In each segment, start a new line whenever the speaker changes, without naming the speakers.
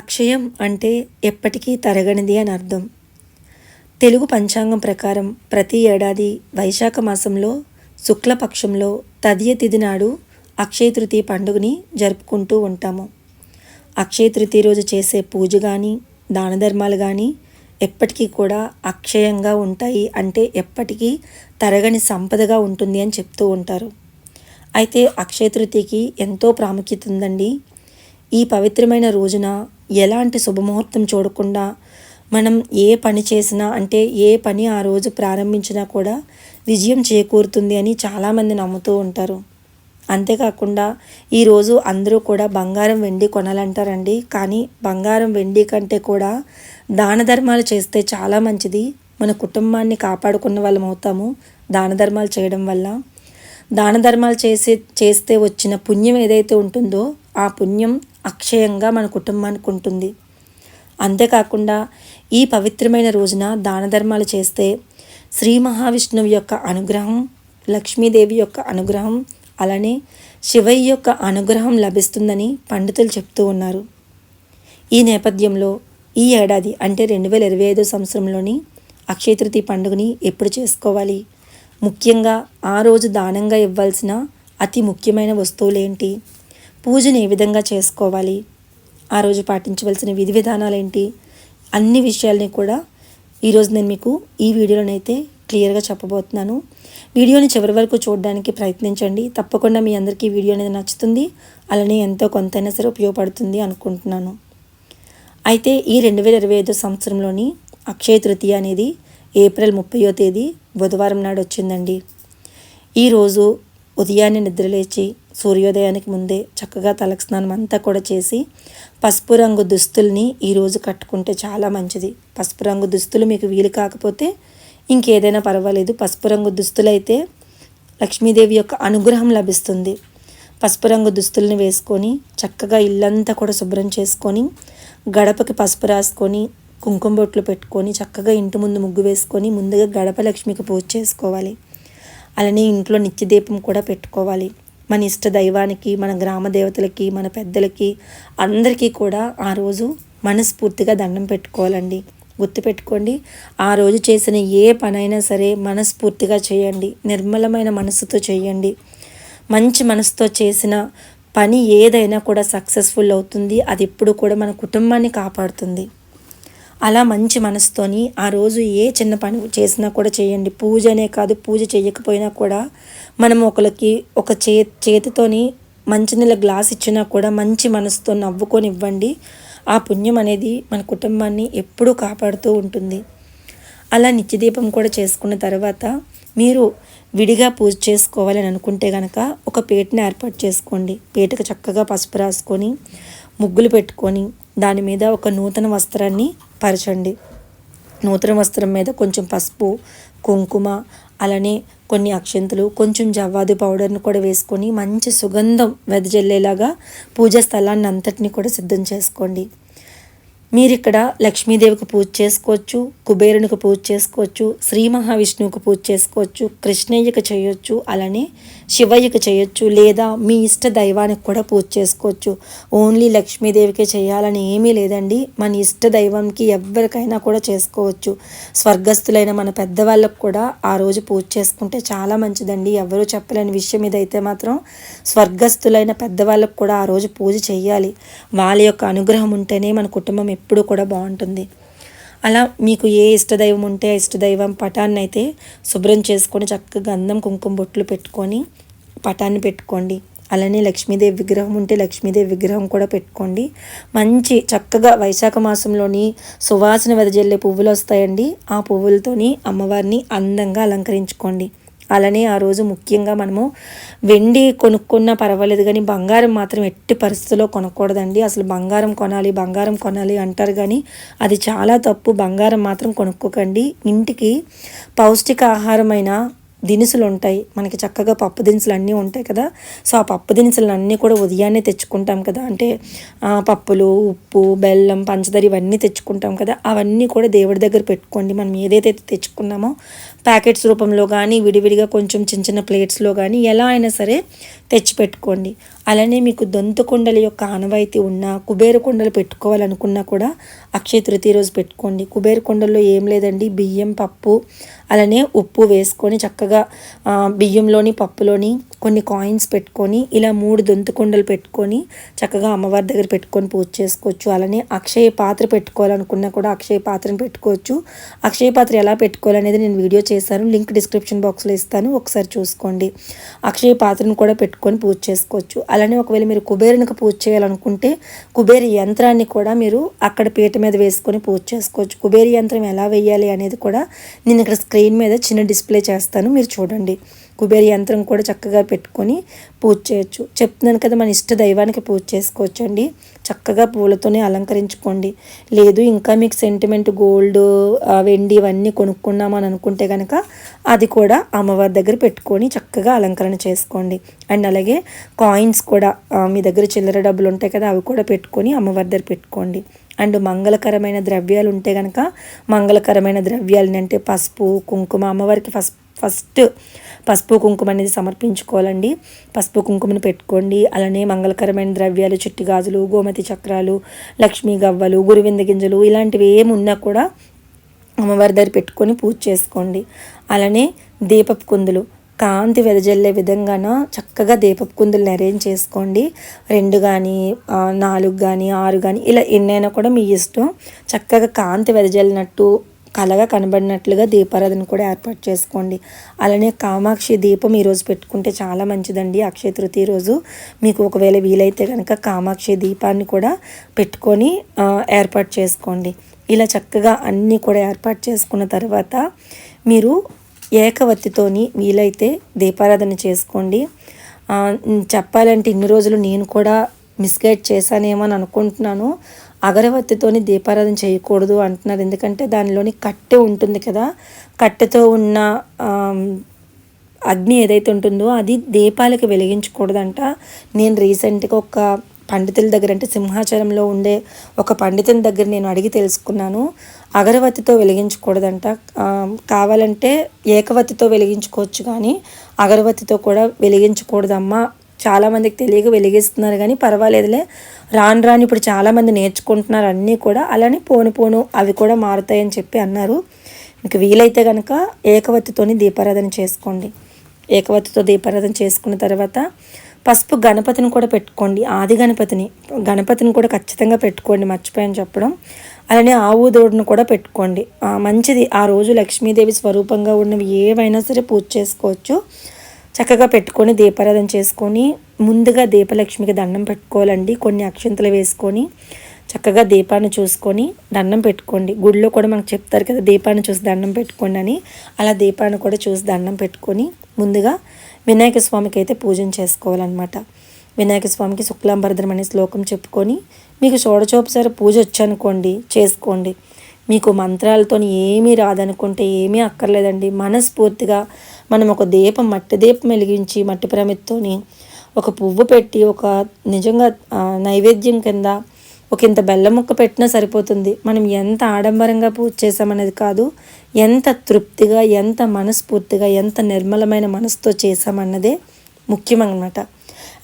అక్షయం అంటే ఎప్పటికీ తరగనిది అని అర్థం. తెలుగు పంచాంగం ప్రకారం ప్రతి ఏడాది వైశాఖ మాసంలో శుక్లపక్షంలో తదియ తిథి నాడు అక్షయ తృతీయ పండుగని జరుపుకుంటూ ఉంటాము. అక్షయ తృతీయ రోజు చేసే పూజ కానీ దాన ధర్మాలు కానీ ఎప్పటికీ కూడా అక్షయంగా ఉంటాయి అంటే ఎప్పటికీ తరగని సంపదగా ఉంటుంది అని చెప్తూ ఉంటారు. అయితే అక్షయ తృతీయకి ఎంతో ప్రాముఖ్యత ఉందండి. ఈ పవిత్రమైన రోజున ఎలాంటి శుభముహూర్తం చూడకుండా మనం ఏ పని చేసినా అంటే ఏ పని ఆ రోజు ప్రారంభించినా కూడా విజయం చేకూరుతుంది అని చాలామంది నమ్ముతూ ఉంటారు. అంతేకాకుండా ఈరోజు అందరూ కూడా బంగారం వెండి కొనాలంటారండి. కానీ బంగారం వెండి కంటే కూడా దాన ధర్మాలు చేస్తే చాలా మంచిది. మన కుటుంబాన్ని కాపాడుకున్న వాళ్ళం అవుతాము దాన ధర్మాలు చేయడం వల్ల. దాన ధర్మాలు చేసే చేస్తే వచ్చిన పుణ్యం ఏదైతే ఉంటుందో ఆ పుణ్యం అక్షయంగా మన కుటుంబానికి ఉంటుంది. అంతేకాకుండా ఈ పవిత్రమైన రోజున దాన ధర్మాలు చేస్తే శ్రీ మహావిష్ణువు యొక్క అనుగ్రహం లక్ష్మీదేవి యొక్క అనుగ్రహం అలానే శివయ్య యొక్క అనుగ్రహం లభిస్తుందని పండితులు చెప్తూ ఉన్నారు. ఈ నేపథ్యంలో ఈ ఏడాది అంటే రెండు వేల ఇరవై ఐదో సంవత్సరంలోని అక్షయ తృతీయ పండుగని ఎప్పుడు చేసుకోవాలి? ముఖ్యంగా ఆ రోజు దానంగా ఇవ్వాల్సిన అతి ముఖ్యమైన వస్తువులు ఏంటి పూజను ఏ విధంగా చేసుకోవాలి? ఆ రోజు పాటించవలసిన విధి విధానాలు ఏంటి అన్ని విషయాల్ని కూడా ఈరోజు నేను మీకు ఈ వీడియోలోనైతే క్లియర్గా చెప్పబోతున్నాను. వీడియోని చివరి వరకు చూడడానికి ప్రయత్నించండి. తప్పకుండా మీ అందరికీ వీడియో అనేది నచ్చుతుంది. అలానే ఎంతో కొంతైనా సరే ఉపయోగపడుతుంది అనుకుంటున్నాను. అయితే ఈ రెండు వేల ఇరవై ఐదు సంవత్సరంలోని అక్షయ తృతీయ అనేది ఏప్రిల్ ముప్పయో తేదీ బుధవారం నాడు వచ్చిందండి. ఈరోజు ఉదయాన్నే నిద్రలేచి సూర్యోదయానికి ముందే చక్కగా తలకు స్నానం అంతా కూడా చేసి పసుపు రంగు దుస్తుల్ని ఈరోజు కట్టుకుంటే చాలా మంచిది. పసుపు రంగు దుస్తులు మీకు వీలు కాకపోతే ఇంకేదైనా పర్వాలేదు. పసుపు రంగు దుస్తులైతే లక్ష్మీదేవి యొక్క అనుగ్రహం లభిస్తుంది. పసుపు రంగు దుస్తుల్ని వేసుకొని చక్కగా ఇల్లంతా కూడా శుభ్రం చేసుకొని గడపకి పసుపు రాసుకొని కుంకుమ బొట్లు పెట్టుకొని చక్కగా ఇంటి ముందు ముగ్గు వేసుకొని ముందుగా గడప లక్ష్మికి పూజ చేసుకోవాలి. అలానే ఇంట్లో నిత్య దీపం కూడా పెట్టుకోవాలి. మన ఇష్ట దైవానికి మన గ్రామ దేవతలకి మన పెద్దలకి అందరికీ కూడా ఆ రోజు మనస్ఫూర్తిగా దండం పెట్టుకోవాలండి. గుర్తుపెట్టుకోండి ఆ రోజు చేసిన ఏ పనైనా సరే మనస్ఫూర్తిగా చేయండి. నిర్మలమైన మనసుతో చేయండి. మంచి మనసుతో చేసిన పని ఏదైనా కూడా సక్సెస్ఫుల్ అవుతుంది. అది ఎప్పుడు కూడా మన కుటుంబాన్ని కాపాడుతుంది. అలా మంచి మనసుతోని ఆ రోజు ఏ చిన్న పని చేసినా కూడా చేయండి. పూజ అనే కాదు పూజ చేయకపోయినా కూడా మనం ఒకరికి ఒక చే చేతితోని మంచినీళ్ళ గ్లాస్ ఇచ్చినా కూడా మంచి మనసుతో నవ్వుకొని ఇవ్వండి ఆ పుణ్యం అనేది మన కుటుంబాన్ని ఎప్పుడూ కాపాడుతూ ఉంటుంది. అలా నిత్యదీపం కూడా చేసుకున్న తర్వాత మీరు విడిగా పూజ చేసుకోవాలని అనుకుంటే కనుక ఒక పీటని ఏర్పాటు చేసుకోండి. పీటకు చక్కగా పసుపు రాసుకొని ముగ్గులు పెట్టుకొని దాని మీద ఒక నూతన వస్త్రాన్ని పరచండి. నూతన వస్త్రం మీద కొంచెం పసుపు కుంకుమ అలానే కొన్ని అక్షంతలు కొంచెం జవ్వాది పౌడర్ని కూడా వేసుకొని మంచి సుగంధం వెదజల్లేలాగా పూజా స్థలాన్ని అంతటిని కూడా సిద్ధం చేసుకోండి. మీరు ఇక్కడ లక్ష్మీదేవికి పూజ చేసుకోవచ్చు. కుబేరునికి పూజ చేసుకోవచ్చు శ్రీ మహావిష్ణువుకు పూజ చేసుకోవచ్చు కృష్ణయ్యకు చేయొచ్చు అలానే శివయ్యకు చేయొచ్చు లేదా మీ ఇష్ట దైవానికి కూడా పూజ చేసుకోవచ్చు. ఓన్లీ లక్ష్మీదేవికే చేయాలని ఏమీ లేదండి. మన ఇష్ట దైవంకి ఎవరికైనా కూడా చేసుకోవచ్చు. స్వర్గస్థులైన మన పెద్దవాళ్ళకు కూడా ఆ రోజు పూజ చేసుకుంటే చాలా మంచిదండి. ఎవరు చెప్పలేని విషయం ఇదైతే మాత్రం. స్వర్గస్థులైన పెద్దవాళ్ళకు కూడా ఆ రోజు పూజ చేయాలి. వాళ్ళ యొక్క అనుగ్రహం ఉంటేనే మన కుటుంబం ఎప్పుడూ కూడా బాగుంటుంది. అలా మీకు ఏ ఇష్టదైవం ఉంటే ఆ ఇష్టదైవం పటాన్ని అయితే శుభ్రం చేసుకొని చక్కగా గంధం కుంకుమ బొట్లు పెట్టుకొని పటాన్ని పెట్టుకోండి. అలానే లక్ష్మీదేవి విగ్రహం ఉంటే లక్ష్మీదేవి విగ్రహం కూడా పెట్టుకోండి. మంచి చక్కగా వైశాఖ మాసంలోని సువాసన వెదజల్లే పువ్వులు వస్తాయండి. ఆ పువ్వులతోని అమ్మవారిని అందంగా అలంకరించుకోండి. అలానే ఆ రోజు ముఖ్యంగా మనము వెండి కొనుక్కున్నా పర్వాలేదు కానీ బంగారం మాత్రం ఎట్టి పరిస్థితుల్లో కొనకూడదండి. అసలు బంగారం కొనాలి బంగారం కొనాలి అంటారు కానీ అది చాలా తప్పు. బంగారం మాత్రం కొనుక్కోకండి. ఇంటికి పౌష్టిక ఆహారమైన దినుసులు ఉంటాయి మనకి చక్కగా పప్పు దినుసులు అన్నీ ఉంటాయి కదా. సో ఆ పప్పు దినుసులు అన్నీ కూడా ఉదయాన్నే తెచ్చుకుంటాం కదా. అంటే పప్పులు ఉప్పు బెల్లం పంచదార ఇవన్నీ తెచ్చుకుంటాం కదా. అవన్నీ కూడా దేవుడి దగ్గర పెట్టుకోండి. మనం ఏదైతే తెచ్చుకున్నామో ప్యాకెట్స్ రూపంలో కానీ విడివిడిగా కొంచెం చిన్న చిన్న ప్లేట్స్లో కానీ ఎలా అయినా సరే తెచ్చి పెట్టుకోండి అలానే మీకు దొంతు కొండల యొక్క ఆనవాయితీ ఉన్నా కుబేర కొండలు పెట్టుకోవాలనుకున్నా కూడా అక్షయ తృతీయ రోజు పెట్టుకోండి. కుబేర కొండల్లో ఏం లేదండి. బియ్యం పప్పు అలానే ఉప్పు వేసుకొని చక్కగా బియ్యంలోని పప్పులోని కొన్ని కాయిన్స్ పెట్టుకొని ఇలా మూడు దొంతుకొండలు పెట్టుకొని చక్కగా అమ్మవారి దగ్గర పెట్టుకొని పూజ చేసుకోవచ్చు. అలానే అక్షయ పాత్ర పెట్టుకోవాలనుకున్నా కూడా అక్షయ పాత్రను పెట్టుకోవచ్చు. అక్షయ పాత్ర ఎలా పెట్టుకోవాలనేది నేను వీడియో చేశాను. లింక్ డిస్క్రిప్షన్ బాక్స్లో ఇస్తాను. ఒకసారి చూసుకోండి. అక్షయ పాత్రను కూడా పెట్టుకొని పూజ చేసుకోవచ్చు. అలానే ఒకవేళ మీరు కుబేరునికి పూజ చేయాలనుకుంటే కుబేర యంత్రాన్ని కూడా మీరు అక్కడ పీట మీద వేసుకొని పూజ చేసుకోవచ్చు. కుబేర యంత్రం ఎలా వేయాలి అనేది కూడా నేను ఇక్కడ స్క్రీన్ మీద చిన్న డిస్ప్లే చేస్తాను. మీరు చూడండి. కుబేర యంత్రం కూడా చక్కగా పెట్టుకొని పూజ చేయొచ్చు. చెప్తున్నాను కదా మన ఇష్ట దైవానికి పూజ చేసుకోవచ్చు అండి చక్కగా పూలతోనే అలంకరించుకోండి. లేదు ఇంకా మీకు సెంటిమెంట్ గోల్డ్ వెండి ఇవన్నీ కొనుక్కున్నామని అనుకుంటే కనుక అది కూడా అమ్మవారి దగ్గర పెట్టుకొని చక్కగా అలంకరణ చేసుకోండి. అండ్ అలాగే కాయిన్స్ కూడా మీ దగ్గర చిల్లర డబ్బులు ఉంటాయి కదా అవి కూడా పెట్టుకొని అమ్మవారి దగ్గర పెట్టుకోండి. అండ్ మంగళకరమైన ద్రవ్యాలు ఉంటే కనుక మంగళకరమైన ద్రవ్యాలని అంటే పసుపు కుంకుమ అమ్మవారికి ఫస్ట్ ఫస్ట్ పసుపు కుంకుమ అనేది సమర్పించుకోవాలండి. పసుపు కుంకుమను పెట్టుకోండి. అలానే మంగళకరమైన ద్రవ్యాలు చిట్టి గాజులు గోమతి చక్రాలు లక్ష్మీ గవ్వలు గురువింద గింజలు ఇలాంటివి ఏమున్నా కూడా అమ్మవారి దగ్గర పెట్టుకొని పూజ చేసుకోండి. అలానే దీపపు కుందులు. కాంతి వెదజల్లే విధంగాన చక్కగా దీపపు కుందులు అరేంజ్ చేసుకోండి. రెండు కానీ నాలుగు కానీ ఆరు కానీ ఇలా ఎన్నైనా కూడా మీ ఇష్టం. చక్కగా కాంతి వెదజల్లినట్టు కలగా కనబడినట్లుగా దీపారాధన కూడా ఏర్పాటు చేసుకోండి. అలానే కామాక్షి దీపం ఈరోజు పెట్టుకుంటే చాలా మంచిదండి. అక్షయ తృతీయ రోజు మీకు ఒకవేళ వీలైతే కనుక కామాక్షి దీపాన్ని కూడా పెట్టుకొని ఏర్పాటు చేసుకోండి. ఇలా చక్కగా అన్నీ కూడా ఏర్పాటు చేసుకున్న తర్వాత మీరు ఏకవత్తితోని వీలైతే దీపారాధన చేసుకోండి. చెప్పాలంటే ఇన్ని రోజులు నేను కూడా మిస్గైడ్ చేశానేమో అని అనుకుంటున్నాను. అగరవత్తితోని దీపారాధన చేయకూడదు అంటున్నారు. ఎందుకంటే దానిలోని కట్టె ఉంటుంది కదా కట్టెతో ఉన్న అగ్ని ఏదైతే ఉంటుందో అది దీపాలకి వెలిగించకూడదంట. నేను రీసెంట్గా ఒక పండితుల దగ్గర అంటే సింహాచలంలో ఉండే ఒక పండితుని దగ్గర నేను అడిగి తెలుసుకున్నాను. అగరవత్తితో వెలిగించకూడదంట. కావాలంటే ఏకవత్తితో వెలిగించుకోవచ్చు కానీ అగరవత్తితో కూడా వెలిగించకూడదమ్మా చాలామందికి తెలియక వెలిగిస్తున్నారు కానీ పర్వాలేదులే. రాను రాని ఇప్పుడు చాలామంది నేర్చుకుంటున్నారు అన్నీ కూడా. అలానే పోను పోను అవి కూడా మారుతాయని చెప్పి అన్నారు. ఇంక వీలైతే కనుక ఏకవత్తితోని దీపారాధన చేసుకోండి. ఏకవత్తితో దీపారాధన చేసుకున్న తర్వాత పసుపు గణపతిని కూడా పెట్టుకోండి. ఆది గణపతిని గణపతిని కూడా ఖచ్చితంగా పెట్టుకోండి మర్చిపోయాను చెప్పడం. అలానే ఆవు దోడును కూడా పెట్టుకోండి. మంచిది ఆ రోజు లక్ష్మీదేవి స్వరూపంగా ఉన్నవి ఏవైనా సరే పూజ చేసుకోవచ్చు. చక్కగా పెట్టుకొని దీపారాధన చేసుకొని ముందుగా దీపలక్ష్మికి దండం పెట్టుకోవాలండి. కొన్ని అక్షంతలు వేసుకొని చక్కగా దీపాన్ని చూసుకొని దండం పెట్టుకోండి. గుడిలో కూడా మనకు చెప్తారు కదా దీపాన్ని చూసి దండం పెట్టుకోండి అని. అలా దీపాన్ని కూడా చూసి దండం పెట్టుకొని ముందుగా వినాయక స్వామికి అయితే పూజన చేసుకోవాలన్నమాట. వినాయక స్వామికి శుక్లాంబరధరం అనే శ్లోకం చెప్పుకొని మీకు షోడచోపసారి పూజ వచ్చనుకోండి చేసుకోండి. మీకు మంత్రాలతో ఏమీ రాదనుకుంటే ఏమీ అక్కర్లేదండి. మనస్ఫూర్తిగా మనం ఒక దీపం మట్టి దీపం వెలిగించి మట్టి ప్రమిత్తోని ఒక పువ్వు పెట్టి ఒక నిజంగా నైవేద్యం కింద ఒక ఇంత బెల్లం ముక్క పెట్టినా సరిపోతుంది. మనం ఎంత ఆడంబరంగా పూజ చేసామనేది కాదు ఎంత తృప్తిగా ఎంత మనస్ఫూర్తిగా ఎంత నిర్మలమైన మనసుతో చేసామన్నదే ముఖ్యమన్నమాట.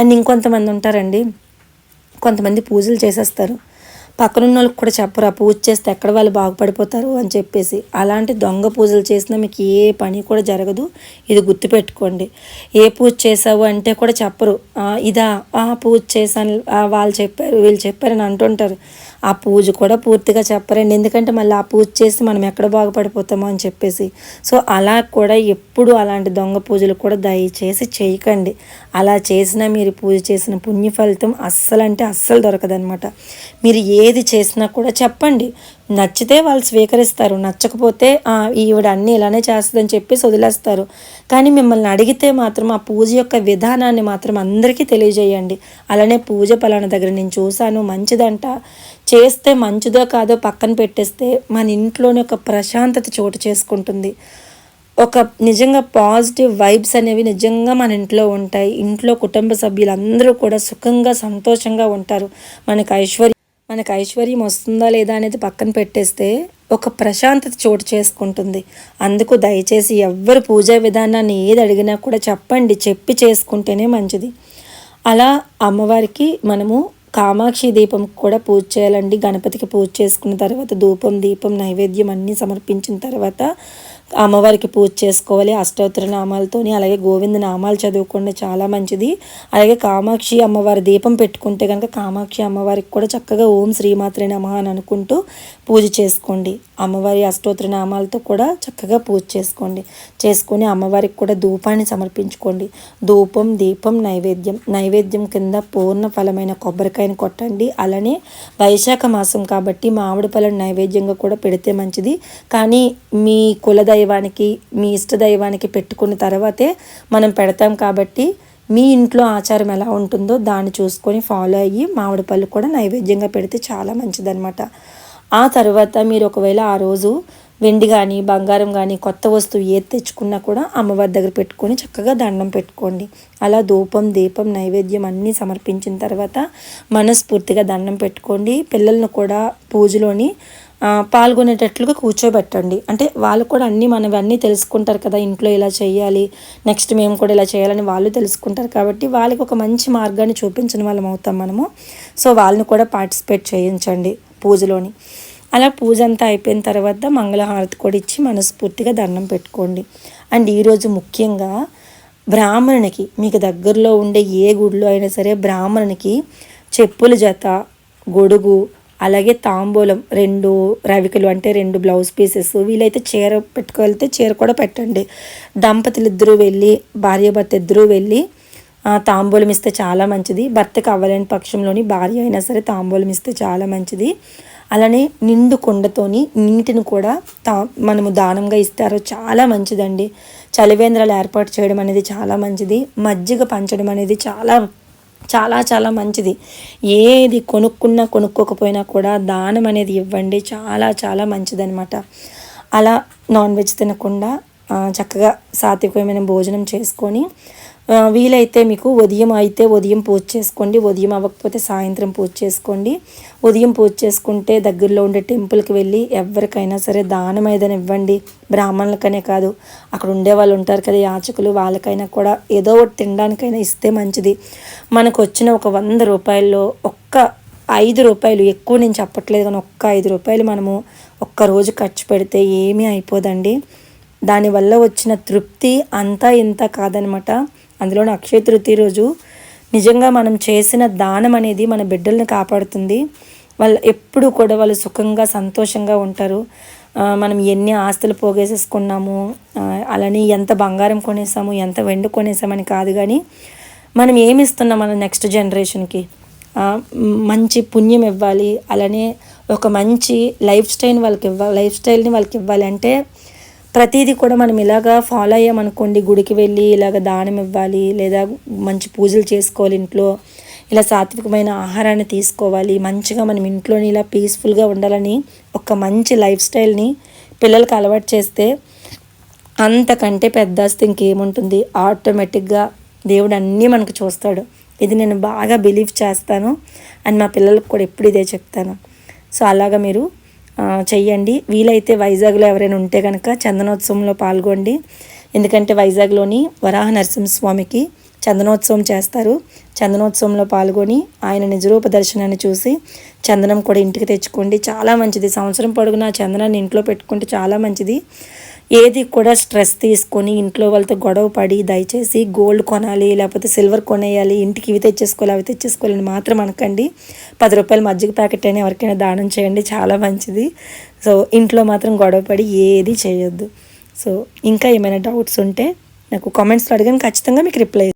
అండ్ ఇంకొంతమంది ఉంటారండి కొంతమంది పూజలు చేసేస్తారు. పక్కనున్న వాళ్ళకి కూడా చెప్పరా పూజ చేస్తే ఎక్కడ వాళ్ళు బాగుపడిపోతారు అని చెప్పేసి. అలాంటి దొంగ పూజలు చేసినా మీకు ఏ పని కూడా జరగదు. ఇది గుర్తుపెట్టుకోండి. ఏ పూజ చేసావు అంటే కూడా చెప్పరు. ఇదా ఆ పూజ చేశాను వాళ్ళు చెప్పారు వీళ్ళు చెప్పారని అంటుంటారు. ఆ పూజ కూడా పూర్తిగా చెప్పరండి. ఎందుకంటే మళ్ళీ ఆ పూజ చేసి మనం ఎక్కడ బాగుపడిపోతామో అని చెప్పేసి. సో అలా కూడా ఎప్పుడు అలాంటి దొంగ పూజలు కూడా దయచేసి చేయకండి. అలా చేసినా మీరు పూజ చేసిన పుణ్య ఫలితం అస్సలు అంటే అస్సలు దొరకదనమాట మీరు ఏది చేసినా కూడా చెప్పండి. నచ్చితే వాళ్ళు స్వీకరిస్తారు. నచ్చకపోతే ఈవిడ అన్నీ ఇలానే చేస్తుందని చెప్పేసి వదిలేస్తారు. కానీ మిమ్మల్ని అడిగితే మాత్రం ఆ పూజ యొక్క విధానాన్ని మాత్రం అందరికీ తెలియజేయండి. అలానే పూజ పలానా దగ్గర నేను చూశాను మంచిదంట. చేస్తే మంచిదో కాదో పక్కన పెట్టేస్తే మన ఇంట్లోనే ఒక ప్రశాంతత చోటు చేసుకుంటుంది. ఒక నిజంగా పాజిటివ్ వైబ్స్ అనేవి నిజంగా మన ఇంట్లో ఉంటాయి. ఇంట్లో కుటుంబ సభ్యులందరూ కూడా సుఖంగా సంతోషంగా ఉంటారు. మనకు ఐశ్వర్యం మనకు ఐశ్వర్యం వస్తుందా లేదా అనేది పక్కన పెట్టేస్తే ఒక ప్రశాంతత చోటు చేసుకుంటుంది. అందుకు దయచేసి ఎవ్వరు పూజా విధానాన్ని ఏది అడిగినా కూడా చెప్పండి చెప్పి చేసుకుంటేనే మంచిది. అలా అమ్మవారికి మనము కామాక్షి దీపం కూడా పూజ చేయాలండి. గణపతికి పూజ చేసుకున్న తర్వాత ధూపం దీపం నైవేద్యం అన్నీ సమర్పించిన తర్వాత అమ్మవారికి పూజ చేసుకోవాలి అష్టోత్తర నామాలతోని అలాగే గోవింద నామాలు చదువుకోండి చాలా మంచిది. అలాగే కామాక్షి అమ్మవారి దీపం పెట్టుకుంటే కనుక కామాక్షి అమ్మవారికి కూడా చక్కగా ఓం శ్రీమాత్రే నమ అని అనుకుంటూ పూజ చేసుకోండి. అమ్మవారి అష్టోత్తర నామాలతో కూడా చక్కగా పూజ చేసుకోండి. చేసుకొని అమ్మవారికి కూడా ధూపాన్ని సమర్పించుకోండి. ధూపం దీపం నైవేద్యం. నైవేద్యం కింద పూర్ణ ఫలమైన కొబ్బరికాయని కొట్టండి. అలానే వైశాఖ మాసం కాబట్టి మామిడి పళ్ళను నైవేద్యంగా కూడా పెడితే మంచిది. కానీ మీ కులదైవ దైవానికి మీ ఇష్ట దైవానికి పెట్టుకున్న తర్వాతే మనం పెడతాం కాబట్టి మీ ఇంట్లో ఆచారం ఎలా ఉంటుందో దాన్ని చూసుకొని ఫాలో అయ్యి మామిడి పళ్ళు కూడా నైవేద్యంగా పెడితే చాలా మంచిదనమాట ఆ తర్వాత మీరు ఒకవేళ ఆ రోజు వెండి కానీ బంగారం కానీ కొత్త వస్తువు ఏది తెచ్చుకున్నా కూడా అమ్మవారి దగ్గర పెట్టుకొని చక్కగా దండం పెట్టుకోండి. అలా ధూపం దీపం నైవేద్యం అన్నీ సమర్పించిన తర్వాత మనస్ఫూర్తిగా దండం పెట్టుకోండి. పిల్లలను కూడా పూజలోని పాల్గొనేటట్లుగా కూర్చోబెట్టండి. అంటే వాళ్ళు కూడా అన్నీ మనవి అన్నీ తెలుసుకుంటారు కదా ఇంట్లో ఇలా చేయాలి నెక్స్ట్ మేము కూడా ఇలా చేయాలని వాళ్ళు తెలుసుకుంటారు కాబట్టి వాళ్ళకి ఒక మంచి మార్గాన్ని చూపించిన వాళ్ళం అవుతాం మనము. సో వాళ్ళని కూడా పార్టిసిపేట్ చేయించండి పూజలోని. అలా పూజ అంతా అయిపోయిన తర్వాత మంగళహారతి కూడా ఇచ్చి మనస్ఫూర్తిగా దండం పెట్టుకోండి. అండ్ ఈరోజు ముఖ్యంగా బ్రాహ్మణునికి మీకు దగ్గరలో ఉండే ఏ గుడిలో అయినా సరే బ్రాహ్మణునికి చెప్పుల జత గొడుగు అలాగే తాంబూలం రెండు రవికలు అంటే రెండు బ్లౌజ్ పీసెస్ వీలైతే చీర పెట్టుకోవాలితే చీర కూడా పెట్టండి. దంపతులు ఇద్దరూ వెళ్ళి భార్యాభర్త ఇద్దరూ వెళ్ళి తాంబూలం ఇస్తే చాలా మంచిది. భర్తకు అవ్వలేని పక్షంలోని భార్య అయినా సరే తాంబూలం ఇస్తే చాలా మంచిది. అలానే నిండు కొండతోని నీటిని కూడా తా మనము దానంగా ఇస్తారో చాలా మంచిదండి. చలివేంద్రాలు ఏర్పాటు చేయడం అనేది చాలా మంచిది. మజ్జిగ పంచడం అనేది చాలా చాలా చాలా మంచిది. ఏది కొనుక్కున్నా కొనుక్కోకపోయినా కూడా దానం అనేది ఇవ్వండి. చాలా చాలా మంచిదనమాట అలా నాన్ వెజ్ తినకుండా చక్కగా సాత్వికమైన భోజనం చేసుకొని వీలైతే మీకు ఉదయం అయితే ఉదయం పూజ చేసుకోండి ఉదయం అవ్వకపోతే సాయంత్రం పూజ చేసుకోండి. ఉదయం పూజ చేసుకుంటే దగ్గరలో ఉండే టెంపుల్కి వెళ్ళి ఎవరికైనా సరే దానం ఏదైనా ఇవ్వండి. బ్రాహ్మణులకనే కాదు అక్కడ ఉండే వాళ్ళు ఉంటారు కదా యాచకులు వాళ్ళకైనా కూడా ఏదో ఒకటి తినడానికైనా ఇస్తే మంచిది. మనకు వచ్చిన ఒక వంద రూపాయల్లో ఒక్క ఐదు రూపాయలు ఎక్కువ నేను చెప్పట్లేదు కానీ ఒక్క ఐదు రూపాయలు మనము ఒక్క రోజు ఖర్చు పెడితే ఏమీ అయిపోదండి. దానివల్ల వచ్చిన తృప్తి అంతా ఇంత కాదనమాట. అందులోని అక్షయ తృతీయ రోజు నిజంగా మనం చేసిన దానం అనేది మన బిడ్డల్ని కాపాడుతుంది. వాళ్ళు ఎప్పుడు కూడా వాళ్ళు సుఖంగా సంతోషంగా ఉంటారు. మనం ఎన్ని ఆస్తులు పోగేసేసుకున్నాము అలానే ఎంత బంగారం కొనేసాము ఎంత వెండి కొనేసామని కాదు కానీ మనం ఏమి ఇస్తున్నాం మన నెక్స్ట్ జనరేషన్కి? మంచి పుణ్యం ఇవ్వాలి అలానే ఒక మంచి లైఫ్ స్టైల్ వాళ్ళకి ఇవ్వాలి లైఫ్ స్టైల్ని వాళ్ళకి ఇవ్వాలి అంటే ప్రతిదీ కూడా మనం ఇలాగా ఫాలో అయ్యామనుకోండి గుడికి వెళ్ళి ఇలాగ దానం ఇవ్వాలి లేదా మంచి పూజలు చేసుకోవాలి ఇంట్లో. ఇలా సాత్వికమైన ఆహారాన్ని తీసుకోవాలి. మంచిగా మనం ఇంట్లోని ఇలా పీస్ఫుల్గా ఉండాలని ఒక మంచి లైఫ్ స్టైల్ని పిల్లలకు అలవాటు చేస్తే అంతకంటే పెద్ద ఆస్తి ఇంకేముంటుంది. ఆటోమేటిక్గా దేవుడు అన్నీ మనకు చూస్తాడు. ఇది నేను బాగా బిలీవ్ చేస్తాను. అని మా పిల్లలకు కూడా ఎప్పుడు ఇదే చెప్తాను. సో అలాగా మీరు చెయ్యండి. వీలైతే వైజాగ్లో ఎవరైనా ఉంటే కనుక చందనోత్సవంలో పాల్గొండి. ఎందుకంటే వైజాగ్లోని వరాహ నరసింహస్వామికి చందనోత్సవం చేస్తారు. చందనోత్సవంలో పాల్గొని ఆయన నిజరూప దర్శనాన్ని చూసి చందనం కూడా ఇంటికి తెచ్చుకోండి. చాలా మంచిది. సంవత్సరం పొడుగునా చందనాన్ని ఇంట్లో పెట్టుకుంటే చాలా మంచిది. ఏది కూడా స్ట్రెస్ తీసుకొని ఇంట్లో వాళ్ళతో గొడవ పడి దయచేసి గోల్డ్ కొనాలి లేకపోతే సిల్వర్ కొనేయాలి ఇంటికి ఇవి తెచ్చేసుకోవాలి అవి తెచ్చేసుకోవాలని మాత్రం అనకండి. పది రూపాయలు మజ్జిగ ప్యాకెట్ అయినా ఎవరికైనా దానం చేయండి చాలా మంచిది. సో ఇంట్లో మాత్రం గొడవ పడి ఏది చేయొద్దు. సో ఇంకా ఏమైనా డౌట్స్ ఉంటే నాకు కామెంట్స్లో అడిగాను ఖచ్చితంగా మీకు రిప్లై